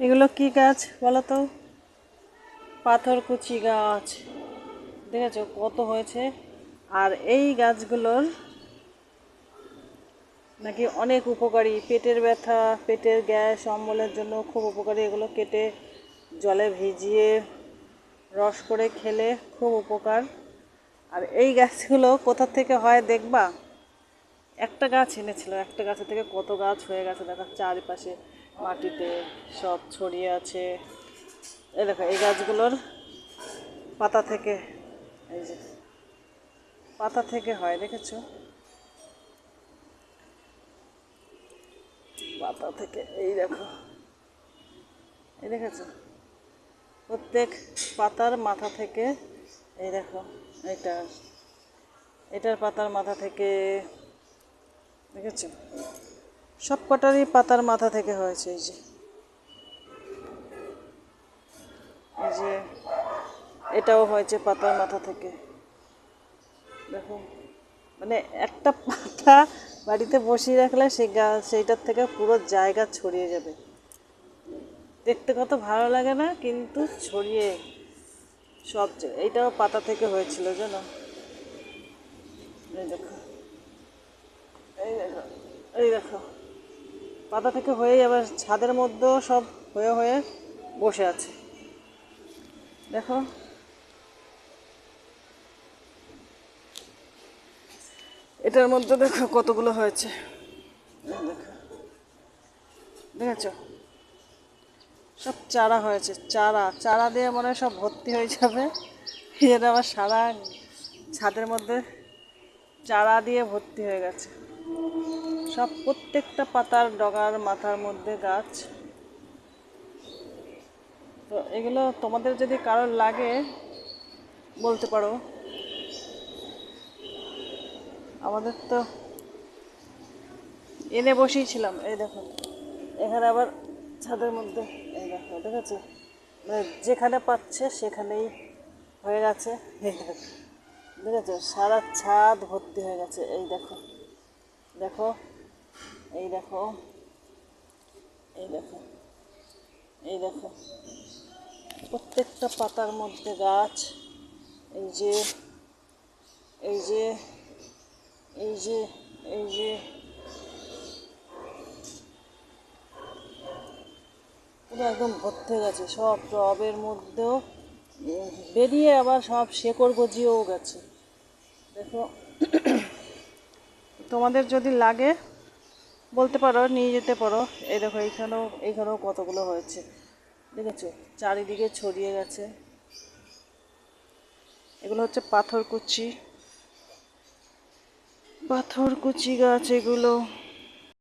এগুলো কি গাছ বলো তো? পাথরকুচি গাছ। দেখেছ কত হয়েছে? আর এই গাছগুলোর নাকি অনেক উপকারী। পেটের ব্যথা, পেটের গ্যাস, অম্বলের জন্য খুব উপকারী। এগুলো কেটে জলে ভিজিয়ে, রস করে খেলে খুব উপকার। আর এই গাছগুলো কোথা থেকে হয় দেখবা? একটা গাছ এনেছিল, একটা গাছের থেকে কত গাছ হয়ে গেছে দেখো, চারিপাশে। মাটিতে সব ছড়িয়ে আছে। এই দেখো, এই গাছগুলোর পাতা থেকে, এই যে, পাতা থেকে হয়, দেখেছ? পাতা থেকে, এই দেখো, এই দেখেছ? প্রত্যেক পাতার মাথা থেকে, এই দেখো, এটা, এটার পাতার মাথা থেকে, দেখেছ? সব কটারই পাতার মাথা থেকে হয়েছে এই যে। এই যে এটাও হয়েছে পাতার মাথা থেকে। দেখো মানে একটা পাতা বাড়িতে বসিয়ে রাখলে সেই গাছ সেইটার থেকে পুরো জায়গা ছড়িয়ে যাবে। দেখতে কত ভালো লাগে না, কিন্তু ছড়িয়ে সব এইটাও পাতা থেকে হয়েছিল, জানো? এই দেখো এই দেখো এই দেখো। পাতা থেকে হয়ে আবার ছাদের মধ্যেও সব হয়ে হয়ে বসে আছে। দেখো। এটার মধ্যে দেখো কতগুলো হয়েছে। দেখেছ? সব চারা হয়েছে, চারা। চারা দিয়ে মনে হয় সব ভর্তি হয়ে যাবে। এর আবার সারা ছাদের মধ্যে চারা দিয়ে ভর্তি হয়ে গেছে। সব প্রত্যেকটা পাতার ডগার মাথার মধ্যে গাছ। তো এগুলো তোমাদের যদি কারোর লাগে বলতে পারো। আমাদের তো এনে বসিয়েছিলাম এই দেখো। এখানে আবার ছাদের মধ্যে, এই দেখো, দেখেছ? মানে যেখানে পাচ্ছে সেখানেই হয়ে গেছে। দেখো দেখেছ? সারা ছাদ ভর্তি হয়ে গেছে, এই দেখো। দেখো? এই দেখো এই দেখো এই দেখো। প্রত্যেকটা পাতার মধ্যে গাছ, এই যে এই যে এই যে এই যে। পুরো একদম ভর্তি গেছে, সব টবের মধ্যেও বেরিয়ে আবার সব শেকড় গজিয়েও গেছে। দেখো, তোমাদের যদি লাগে বলতে পারো, নিয়ে যেতে পারো। এই দেখো, এইখানেও এইখানেও কতগুলো হয়েছে। দেখেছ? চারিদিকে ছড়িয়ে গেছে। এগুলো হচ্ছে পাথর কুচি পাথর কুচি গাছ এগুলো।